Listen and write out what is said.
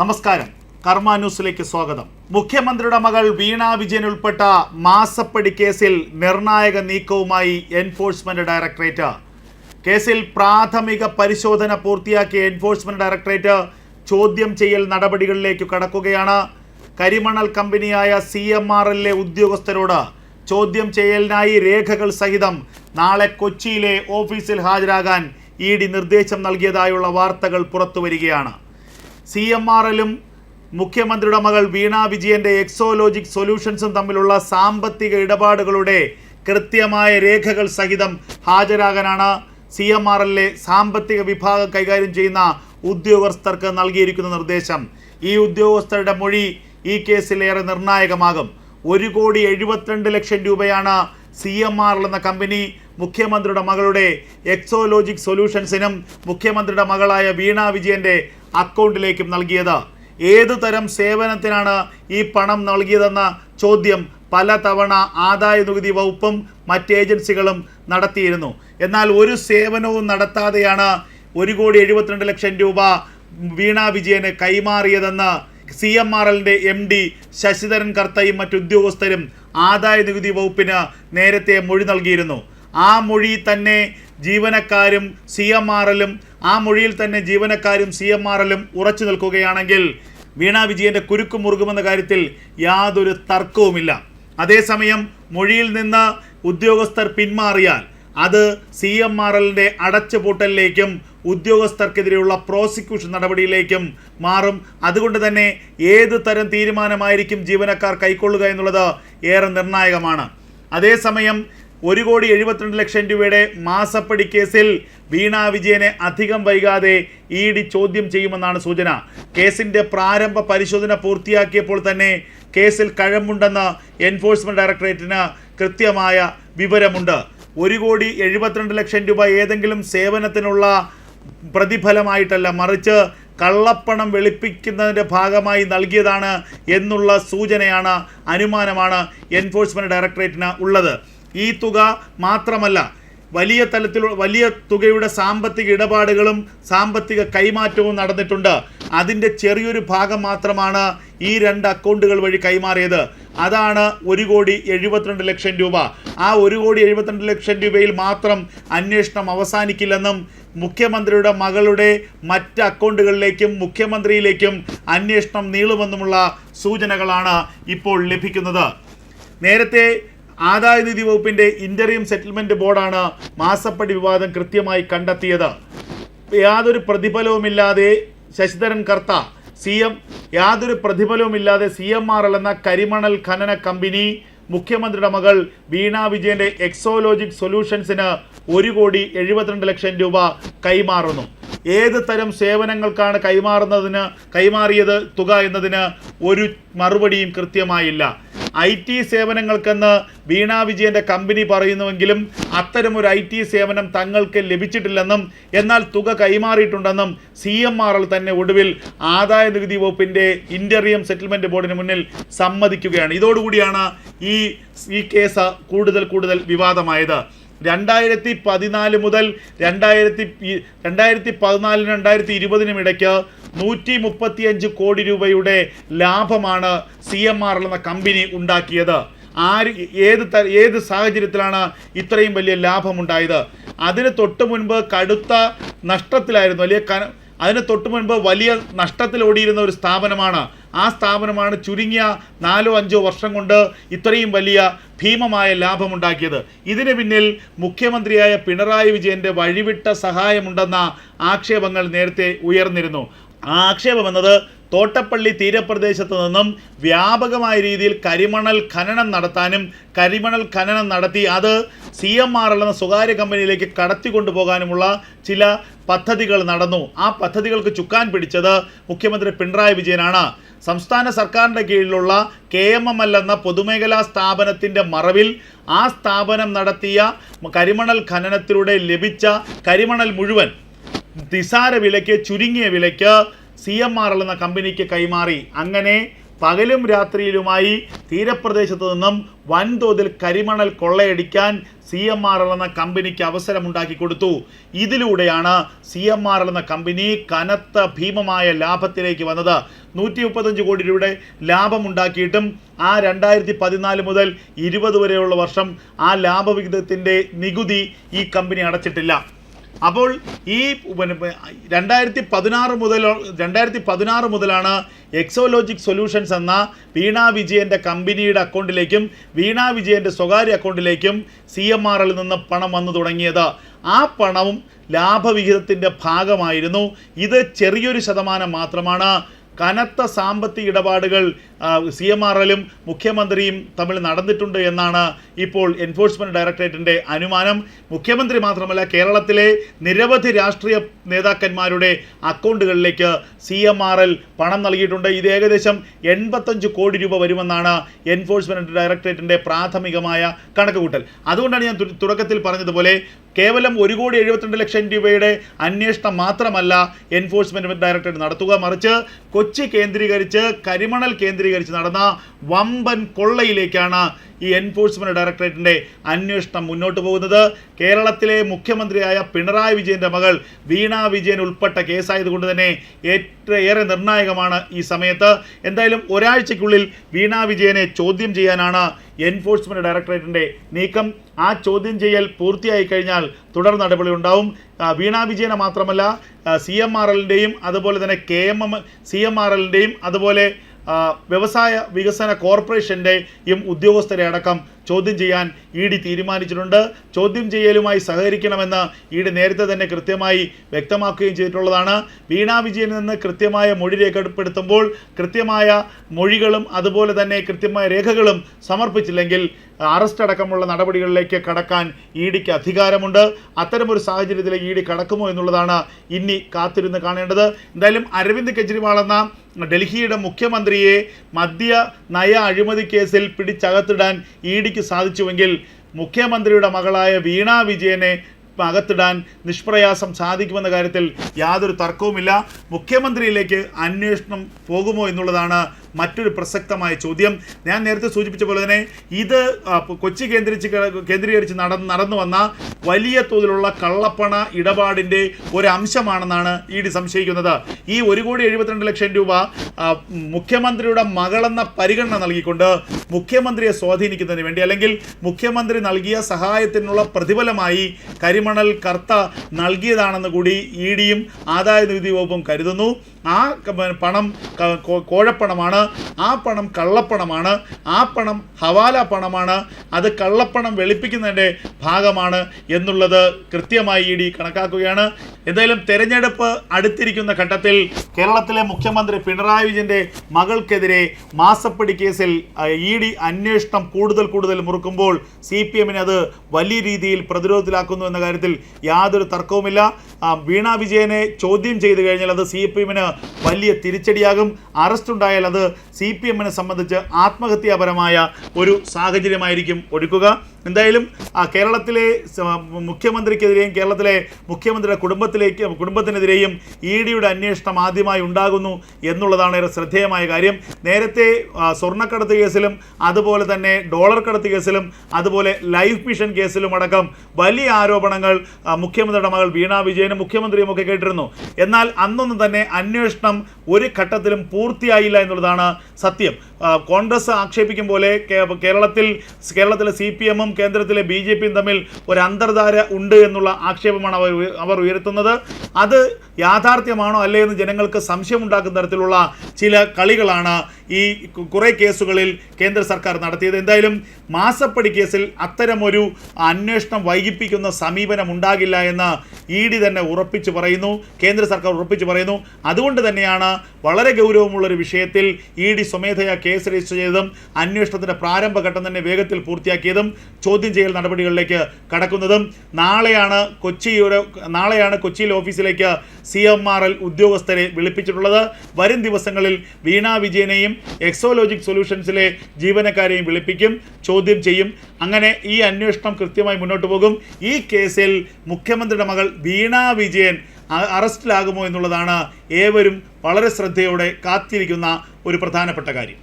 നമസ്കാരം. കർമ്മ ന്യൂസിലേക്ക് സ്വാഗതം. മുഖ്യമന്ത്രിയുടെ മകൾ വീണ വിജയൻ ഉൾപ്പെട്ട മാസപ്പടി കേസിൽ നിർണായക നീക്കവുമായി എൻഫോഴ്സ്മെന്റ് ഡയറക്ടറേറ്റ്. കേസിൽ പ്രാഥമിക പരിശോധന പൂർത്തിയാക്കിയ എൻഫോഴ്സ്മെന്റ് ഡയറക്ടറേറ്റ് ചോദ്യം ചെയ്യൽ നടപടികളിലേക്ക് കടക്കുകയാണ്. കരിമണൽ കമ്പനിയായ സി എം ആർ എല്ലിലെ ഉദ്യോഗസ്ഥരോട് ചോദ്യം ചെയ്യലിനായി രേഖകൾ സഹിതം നാളെ കൊച്ചിയിലെ ഓഫീസിൽ ഹാജരാകാൻ ഇ ഡി നിർദ്ദേശം നൽകിയതായുള്ള വാർത്തകൾ പുറത്തുവരികയാണ്. സി എം ആർ എല്ലും മുഖ്യമന്ത്രിയുടെ മകൾ വീണ വിജയന്റെ എക്സോലോജിക് സൊല്യൂഷൻസും തമ്മിലുള്ള സാമ്പത്തിക ഇടപാടുകളുടെ കൃത്യമായ രേഖകൾ സഹിതം ഹാജരാകാനാണ് സി എം ആർ എല്ലിലെ സാമ്പത്തിക വിഭാഗം കൈകാര്യം ചെയ്യുന്ന ഉദ്യോഗസ്ഥർക്ക് നൽകിയിരിക്കുന്ന നിർദ്ദേശം. ഈ ഉദ്യോഗസ്ഥരുടെ മൊഴി ഈ കേസിൽ ഏറെ നിർണായകമാകും. ഒരു കോടി എഴുപത്തിരണ്ട് ലക്ഷം രൂപയാണ് സി എം ആർ എന്ന കമ്പനി മുഖ്യമന്ത്രിയുടെ മകളുടെ എക്സോലോജിക് സൊല്യൂഷൻസിനും മുഖ്യമന്ത്രിയുടെ മകളായ വീണ വിജയന്റെ അക്കൗണ്ടിലേക്കും നൽകിയത്. ഏതു തരം സേവനത്തിനാണ് ഈ പണം നൽകിയതെന്ന ചോദ്യം പല തവണ ആദായ നികുതി വകുപ്പും മറ്റ് ഏജൻസികളും നടത്തിയിരുന്നു. എന്നാൽ ഒരു സേവനവും നടത്താതെയാണ് ഒരു കോടി എഴുപത്തിരണ്ട് ലക്ഷം രൂപ വീണ വിജയന് കൈമാറിയതെന്ന് സി എം ആർ എല്ലിന്റെ എം ഡി ശശിധരൻ കർത്തയും മറ്റു ഉദ്യോഗസ്ഥരും ആദായ നികുതി വകുപ്പിന് നേരത്തെ മൊഴി നൽകിയിരുന്നു. ആ മൊഴി തന്നെ ജീവനക്കാരും സി എം ആർ എല്ലും ആ മൊഴിയിൽ തന്നെ ജീവനക്കാരും സി എം ആർ എല്ലും ഉറച്ചു നിൽക്കുകയാണെങ്കിൽ വീണ വിജയന്റെ കുരുക്ക് മുറുകുമെന്ന കാര്യത്തിൽ യാതൊരു തർക്കവുമില്ല. അതേസമയം മൊഴിയിൽ നിന്ന് ഉദ്യോഗസ്ഥർ പിന്മാറിയാൽ അത് സി എം ആർ എല്ലിന്റെ അടച്ചുപൂട്ടലിലേക്കും ഉദ്യോഗസ്ഥർക്കെതിരെയുള്ള പ്രോസിക്യൂഷൻ നടപടിയിലേക്കും മാറും. അതുകൊണ്ട് തന്നെ ഏത് തരം തീരുമാനമായിരിക്കും ജീവനക്കാർ കൈക്കൊള്ളുക എന്നുള്ളത് ഏറെ നിർണായകമാണ്. അതേസമയം ഒരു കോടി എഴുപത്തിരണ്ട് ലക്ഷം രൂപയുടെ മാസപ്പടി കേസിൽ വീണ വിജയനെ അധികം വൈകാതെ ഇ ഡി ചോദ്യം ചെയ്യുമെന്നാണ് സൂചന. കേസിന്റെ പ്രാരംഭ പരിശോധന പൂർത്തിയാക്കിയപ്പോൾ തന്നെ കേസിൽ കഴമ്പുണ്ടെന്ന് എൻഫോഴ്സ്മെന്റ് ഡയറക്ടറേറ്റിന് കൃത്യമായ വിവരമുണ്ട്. ഒരു കോടി എഴുപത്തിരണ്ട് ലക്ഷം രൂപ ഏതെങ്കിലും സേവനത്തിനുള്ള പ്രതിഫലമായിട്ടല്ല മറിച്ച് കള്ളപ്പണം വെളുപ്പിക്കുന്നതിന്റെ ഭാഗമായി നൽകിയതാണ് എന്നുള്ള സൂചനയാണ് അനുമാനമാണ് എൻഫോഴ്സ്മെന്റ് ഡയറക്ടറേറ്റിന് ഉള്ളത്. ഈ തുക മാത്രമല്ല വലിയ തലത്തിൽ വലിയ തുകയുടെ സാമ്പത്തിക ഇടപാടുകളും സാമ്പത്തിക കൈമാറ്റവും നടന്നിട്ടുണ്ട്. അതിന്റെ ചെറിയൊരു ഭാഗം മാത്രമാണ് ഈ രണ്ട് അക്കൗണ്ടുകൾ വഴി കൈമാറിയത്. അതാണ് ഒരു കോടി എഴുപത്തിരണ്ട് ലക്ഷം രൂപ. ആ ഒരു കോടി എഴുപത്തിരണ്ട് ലക്ഷം രൂപയിൽ മാത്രം അന്വേഷണം അവസാനിക്കില്ലെന്നും മുഖ്യമന്ത്രിയുടെ മകളുടെ മറ്റ് അക്കൗണ്ടുകളിലേക്കും മുഖ്യമന്ത്രിയിലേക്കും അന്വേഷണം നീളുമെന്നുമുള്ള സൂചനകളാണ് ഇപ്പോൾ ലഭിക്കുന്നത്. നേരത്തെ ആദായ നികുതി വകുപ്പിന്റെ ഇന്ററിയം സെറ്റിൽമെന്റ് ബോർഡാണ് മാസപ്പടി വിവാദം കൃത്യമായി കണ്ടെത്തിയത്. യാതൊരു പ്രതിഫലവുമില്ലാതെ ശശിധരൻ കർത്ത സി എം യാതൊരു പ്രതിഫലവുമില്ലാതെ സി എം ആർ എൽ എന്ന കരിമണൽ ഖനന കമ്പനി മുഖ്യമന്ത്രിയുടെ മകൾ വീണ വിജയന്റെ എക്സോലോജിക് സൊല്യൂഷൻസിന് ഒരു കോടി എഴുപത്തിരണ്ട് ലക്ഷം രൂപ കൈമാറുന്നു. ഏത് തരം സേവനങ്ങൾക്കാണ് കൈമാറുന്നതിന് കൈമാറിയത് തുക എന്നതിന് ഒരു മറുപടിയും കൃത്യമായില്ല. ഐ ടി സേവനങ്ങൾക്കെന്ന് വീണ വിജയന്റെ കമ്പനി പറയുന്നുവെങ്കിലും അത്തരമൊരു ഐ ടി സേവനം തങ്ങൾക്ക് ലഭിച്ചിട്ടില്ലെന്നും എന്നാൽ തുക കൈമാറിയിട്ടുണ്ടെന്നും സി എം ആർ എൽ തന്നെ ഒടുവിൽ ആദായ നികുതി വകുപ്പിന്റെ ഇന്ററിയം സെറ്റിൽമെന്റ് ബോർഡിന് മുന്നിൽ സമ്മതിക്കുകയാണ്. ഇതോടുകൂടിയാണ് ഈ ഈ കേസ് കൂടുതൽ കൂടുതൽ വിവാദമായത്. രണ്ടായിരത്തി പതിനാല് മുതൽ രണ്ടായിരത്തി രണ്ടായിരത്തി പതിനാലിനും രണ്ടായിരത്തി ഇരുപതിനും ഇടയ്ക്ക് നൂറ്റി മുപ്പത്തിയഞ്ച് കോടി രൂപയുടെ ലാഭമാണ് സി എം ആർ എന്ന കമ്പനി ഉണ്ടാക്കിയത്. ആര് ഏത് ഏത് സാഹചര്യത്തിലാണ് ഇത്രയും വലിയ ലാഭമുണ്ടായത്? അതിന് തൊട്ട് മുൻപ് കടുത്ത നഷ്ടത്തിലായിരുന്നു അല്ലെങ്കിൽ അതിന് തൊട്ട് മുൻപ് വലിയ നഷ്ടത്തിലോടിയിരുന്ന ഒരു സ്ഥാപനമാണ് ആ സ്ഥാപനമാണ് ചുരുങ്ങിയ നാലോ അഞ്ചോ വർഷം കൊണ്ട് ഇത്രയും വലിയ ഭീമമായ ലാഭമുണ്ടാക്കിയത്. ഇതിന് പിന്നിൽ മുഖ്യമന്ത്രിയായ പിണറായി വിജയന്റെ വഴിവിട്ട സഹായമുണ്ടെന്ന ആക്ഷേപങ്ങൾ നേരത്തെ ഉയർന്നിരുന്നു. ആ ആക്ഷേപം എന്നത് തോട്ടപ്പള്ളി തീരപ്രദേശത്ത് നിന്നും വ്യാപകമായ രീതിയിൽ കരിമണൽ ഖനനം നടത്താനും കരിമണൽ ഖനനം നടത്തി അത് സി എം ആർ എന്ന സ്വകാര്യ കമ്പനിയിലേക്ക് കടത്തിക്കൊണ്ടുപോകാനുമുള്ള ചില പദ്ധതികൾ നടന്നു. ആ പദ്ധതികൾക്ക് ചുക്കാൻ പിടിച്ചത് മുഖ്യമന്ത്രി പിണറായി വിജയനാണ്. സംസ്ഥാന സർക്കാരിന്റെ കീഴിലുള്ള കെ എം എം എൽ എന്ന പൊതുമേഖലാ സ്ഥാപനത്തിന്റെ മറവിൽ ആ സ്ഥാപനം നടത്തിയ കരിമണൽ ഖനനത്തിലൂടെ ലഭിച്ച കരിമണൽ മുഴുവൻ നിസാര വിലയ്ക്ക് ചുരുങ്ങിയ വിലയ്ക്ക് സി എം ആർ എൽ എന്ന കമ്പനിക്ക് കൈമാറി. അങ്ങനെ പകലും രാത്രിയിലുമായി തീരപ്രദേശത്തു നിന്നും വൻതോതിൽ കരിമണൽ കൊള്ളയടിക്കാൻ സി എം ആർ എൽ എന്ന കമ്പനിക്ക് അവസരമുണ്ടാക്കി കൊടുത്തു. ഇതിലൂടെയാണ് സി എം ആർ എൽ എന്ന കമ്പനി കനത്ത ഭീമമായ ലാഭത്തിലേക്ക് വന്നത്. നൂറ്റി മുപ്പത്തഞ്ച് കോടി രൂപയുടെ ലാഭമുണ്ടാക്കിയിട്ടും ആ രണ്ടായിരത്തി പതിനാല് മുതൽ ഇരുപത് വരെയുള്ള വർഷം ആ ലാഭവിഹിതത്തിന്റെ നികുതി ഈ കമ്പനി അടച്ചിട്ടില്ല. അപ്പോൾ ഈ രണ്ടായിരത്തി പതിനാറ് മുതൽ രണ്ടായിരത്തി പതിനാറ് മുതലാണ് എക്സോലോജിക് സൊല്യൂഷൻസ് എന്ന വീണ വിജയന്റെ കമ്പനിയുടെ അക്കൗണ്ടിലേക്കും വീണ വിജയന്റെ സ്വകാര്യ അക്കൗണ്ടിലേക്കും സി എം ആറിൽ നിന്ന് പണം വന്നു തുടങ്ങിയത്. ആ പണവും ലാഭവിഹിതത്തിന്റെ ഭാഗമായിരുന്നു. ഇത് ചെറിയൊരു ശതമാനം മാത്രമാണ്. കനത്ത സാമ്പത്തിക ഇടപാടുകൾ സി എം ആർ എല്ലും മുഖ്യമന്ത്രിയും തമ്മിൽ നടന്നിട്ടുണ്ട് എന്നാണ് ഇപ്പോൾ എൻഫോഴ്സ്മെന്റ് ഡയറക്ടറേറ്റിന്റെ അനുമാനം. മുഖ്യമന്ത്രി മാത്രമല്ല കേരളത്തിലെ നിരവധി രാഷ്ട്രീയ നേതാക്കന്മാരുടെ അക്കൗണ്ടുകളിലേക്ക് സി എം ആർ എൽ പണം നൽകിയിട്ടുണ്ട്. ഇത് ഏകദേശം എൺപത്തഞ്ച് കോടി രൂപ വരുമെന്നാണ് എൻഫോഴ്സ്മെന്റ് ഡയറക്ടറേറ്റിന്റെ പ്രാഥമികമായ കണക്കുകൂട്ടൽ. അതുകൊണ്ടാണ് ഞാൻ തുടക്കത്തിൽ പറഞ്ഞതുപോലെ കേവലം ഒരു കോടി എഴുപത്തിരണ്ട് ലക്ഷം രൂപയുടെ അന്വേഷണം മാത്രമല്ല എൻഫോഴ്സ്മെന്റ് ഡയറക്ടറേറ്റ് നടത്തുക. മറിച്ച് കൊച്ചി കേന്ദ്രീകരിച്ച് കരിമണൽ കേന്ദ്രീകരിച്ച് നടന്ന വമ്പൻ കൊള്ളയിലേക്കാണ് ഈ എൻഫോഴ്സ്മെന്റ് ഡയറക്ടറേറ്റിന്റെ അന്വേഷണം മുന്നോട്ട് പോകുന്നത്. കേരളത്തിലെ മുഖ്യമന്ത്രിയായ പിണറായി വിജയന്റെ മകൾ വീണ വിജയൻ ഉൾപ്പെട്ട കേസായതുകൊണ്ട് തന്നെ ഏറെ നിർണായകമാണ് ഈ സമയത്ത്. എന്തായാലും ഒരാഴ്ചയ്ക്കുള്ളിൽ വീണ വിജയനെ ചോദ്യം ചെയ്യാനാണ് എൻഫോഴ്സ്മെന്റ് ഡയറക്ടറേറ്റിന്റെ നീക്കം. ആ ചോദ്യം ചെയ്യൽ പൂർത്തിയായി കഴിഞ്ഞാൽ തുടർ നടപടി ഉണ്ടാവും. വീണ വിജയനെ മാത്രമല്ല സി എം ആർ എല്ലിന്റെയും അതുപോലെ തന്നെ K M M C M R എല്ലിന്റെയും അതുപോലെ വ്യവസായ വികസന കോർപ്പറേഷന്റെയും ഉദ്യോഗസ്ഥരെ അടക്കം ചോദ്യം ചെയ്യാൻ ഇ ഡി തീരുമാനിച്ചിട്ടുണ്ട്. ചോദ്യം ചെയ്യലുമായി സഹകരിക്കണമെന്ന് ഇ ഡി നേരത്തെ തന്നെ കൃത്യമായി വ്യക്തമാക്കുകയും ചെയ്തിട്ടുള്ളതാണ്. വീണാ വിജയൻ നിന്ന് കൃത്യമായ മൊഴി രേഖപ്പെടുത്തുമ്പോൾ കൃത്യമായ മൊഴികളും അതുപോലെ തന്നെ കൃത്യമായ രേഖകളും സമർപ്പിച്ചില്ലെങ്കിൽ അറസ്റ്റ് അടക്കമുള്ള നടപടികളിലേക്ക് കടക്കാൻ ഇ ഡിക്ക് അധികാരമുണ്ട്. അത്തരമൊരു സാഹചര്യത്തിലേക്ക് ഇ ഡി കടക്കുമോ എന്നുള്ളതാണ് ഇനി കാത്തിരുന്ന് കാണേണ്ടത്. എന്തായാലും അരവിന്ദ് കെജ്രിവാൾ എന്ന ഡൽഹിയുടെ മുഖ്യമന്ത്രിയെ മദ്യ നയ അഴിമതി കേസിൽ പിടിച്ചകത്തിടാൻ ഇ ഡിക്ക് സാധിച്ചുവെങ്കിൽ മുഖ്യമന്ത്രിയുടെ മകളായ വീണ വിജയനെ അകത്തിടാൻ നിഷ്പ്രയാസം സാധിക്കുമെന്ന കാര്യത്തിൽ യാതൊരു തർക്കവുമില്ല. മുഖ്യമന്ത്രിയിലേക്ക് അന്വേഷണം പോകുമോ എന്നുള്ളതാണ് മറ്റൊരു പ്രസക്തമായ ചോദ്യം. ഞാൻ നേരത്തെ സൂചിപ്പിച്ച പോലെ തന്നെ ഇത് കൊച്ചി കേന്ദ്രീകരിച്ച് കേന്ദ്രീകരിച്ച് നടന്ന് നടന്നു വന്ന വലിയ തോതിലുള്ള കള്ളപ്പണ ഇടപാടിന്റെ ഒരു അംശമാണെന്നാണ് ഇ ഡി സംശയിക്കുന്നത്. ഈ ഒരു കോടി എഴുപത്തിരണ്ട് ലക്ഷം രൂപ മുഖ്യമന്ത്രിയുടെ മകളെന്ന പരിഗണന നൽകിക്കൊണ്ട് മുഖ്യമന്ത്രിയെ സ്വാധീനിക്കുന്നതിന് വേണ്ടി അല്ലെങ്കിൽ മുഖ്യമന്ത്രി നൽകിയ സഹായത്തിനുള്ള പ്രതിഫലമായി കരിമണൽ കർത്ത നൽകിയതാണെന്ന് കൂടി ഇ ഡിയും ആദായ നികുതി വകുപ്പും കരുതുന്നു. ആ പണം ക- ആ പണം കള്ളപ്പണമാണ് ആ പണം ഹവാല പണമാണ് അത് കള്ളപ്പണം വെളുപ്പിക്കുന്നതിന്റെ ഭാഗമാണ് എന്നുള്ളത് കൃത്യമായി ഇ ഡി കണക്കാക്കുകയാണ്. എന്തായാലും തെരഞ്ഞെടുപ്പ് അടുത്തിരിക്കുന്ന ഘട്ടത്തിൽ കേരളത്തിലെ മുഖ്യമന്ത്രി പിണറായി വിജയന്റെ മകൾക്കെതിരെ മാസപ്പടി കേസിൽ ഇ ഡി അന്വേഷണം കൂടുതൽ കൂടുതൽ മുറുക്കുമ്പോൾ സി പി എമ്മിനെ അത് വലിയ രീതിയിൽ പ്രതിരോധത്തിലാക്കുന്നു എന്ന കാര്യത്തിൽ യാതൊരു തർക്കവുമില്ല. വീണ വിജയനെ ചോദ്യം ചെയ്തു കഴിഞ്ഞാൽ അത് സി പി എമ്മിന് വലിയ തിരിച്ചടിയാകും. അറസ്റ്റ് ഉണ്ടായാൽ അത് സി പി എമ്മിനെ സംബന്ധിച്ച് ആത്മഹത്യാപരമായ ഒരു സാഹചര്യമായിരിക്കും ഒരുക്കുക. എന്തായാലും കേരളത്തിലെ മുഖ്യമന്ത്രിക്കെതിരെയും കേരളത്തിലെ മുഖ്യമന്ത്രിയുടെ കുടുംബത്തിലേക്ക് കുടുംബത്തിനെതിരെയും ഇ ഡിയുടെ അന്വേഷണം ആദ്യമായി ഉണ്ടാകുന്നു എന്നുള്ളതാണ് ഏറെ ശ്രദ്ധേയമായ കാര്യം. നേരത്തെ സ്വർണക്കടത്ത് കേസിലും അതുപോലെ തന്നെ ഡോളർ കടത്ത് കേസിലും അതുപോലെ ലൈഫ് മിഷൻ കേസിലും അടക്കം വലിയ ആരോപണങ്ങൾ മുഖ്യമന്ത്രിയുടെ മകൾ വീണ വിജയനും മുഖ്യമന്ത്രിയും ഒക്കെ കേട്ടിരുന്നു. എന്നാൽ അന്നൊന്നും തന്നെ അന്വേഷണം ഒരു ഘട്ടത്തിലും പൂർത്തിയായില്ല എന്നുള്ളതാണ് സത്യം. കോൺഗ്രസ് ആക്ഷേപിക്കും പോലെ കേരളത്തിൽ കേരളത്തിലെ സി പി എമ്മും കേന്ദ്രത്തിലെ ബി ജെ പിയും തമ്മിൽ ഒരു അന്തർധാര ഉണ്ട് എന്നുള്ള ആക്ഷേപമാണ് അവർ അവർ ഉയർത്തുന്നത്. അത് യാഥാർത്ഥ്യമാണോ അല്ലേ എന്ന് ജനങ്ങൾക്ക് സംശയമുണ്ടാക്കുന്ന തരത്തിലുള്ള ചില കളികളാണ് ഈ കുറെ കേസുകളിൽ കേന്ദ്ര സർക്കാർ നടത്തിയത്. എന്തായാലും മാസപ്പടി കേസിൽ അത്തരമൊരു അന്വേഷണം വൈകിപ്പിക്കുന്ന സമീപനം ഉണ്ടാകില്ല എന്ന് ഇ ഡി തന്നെ ഉറപ്പിച്ചു പറയുന്നു. കേന്ദ്ര സർക്കാർ ഉറപ്പിച്ചു പറയുന്നു. അതുകൊണ്ട് തന്നെയാണ് വളരെ ഗൗരവമുള്ളൊരു വിഷയത്തിൽ ഇ ഡി സ്വമേധയാ കേസ് രജിസ്റ്റർ ചെയ്തതും അന്വേഷണത്തിന്റെ പ്രാരംഭഘട്ടം തന്നെ വേഗത്തിൽ പൂർത്തിയാക്കിയതും ചോദ്യം ചെയ്യൽ നടപടികളിലേക്ക് കടക്കുന്നതും. നാളെയാണ് കൊച്ചിയുടെ നാളെയാണ് കൊച്ചിയിലെ ഓഫീസിലേക്ക് സി എം ആർ എൽ ഉദ്യോഗസ്ഥരെ വിളിപ്പിച്ചിട്ടുള്ളത്. വരും ദിവസങ്ങളിൽ വീണാ വിജയനെയും എക്സോലോജിക് സൊല്യൂഷൻസിലെ ജീവനക്കാരെയും വിളിപ്പിക്കും ചോദ്യം ചെയ്യും. അങ്ങനെ ഈ അന്വേഷണം കൃത്യമായി മുന്നോട്ട് പോകും. ഈ കേസിൽ മുഖ്യമന്ത്രിയുടെ മകൾ വീണ വിജയൻ അറസ്റ്റിലാകുമോ എന്നുള്ളതാണ് ഏവരും വളരെ ശ്രദ്ധയോടെ കാത്തിരിക്കുന്ന ഒരു പ്രധാനപ്പെട്ട കാര്യം.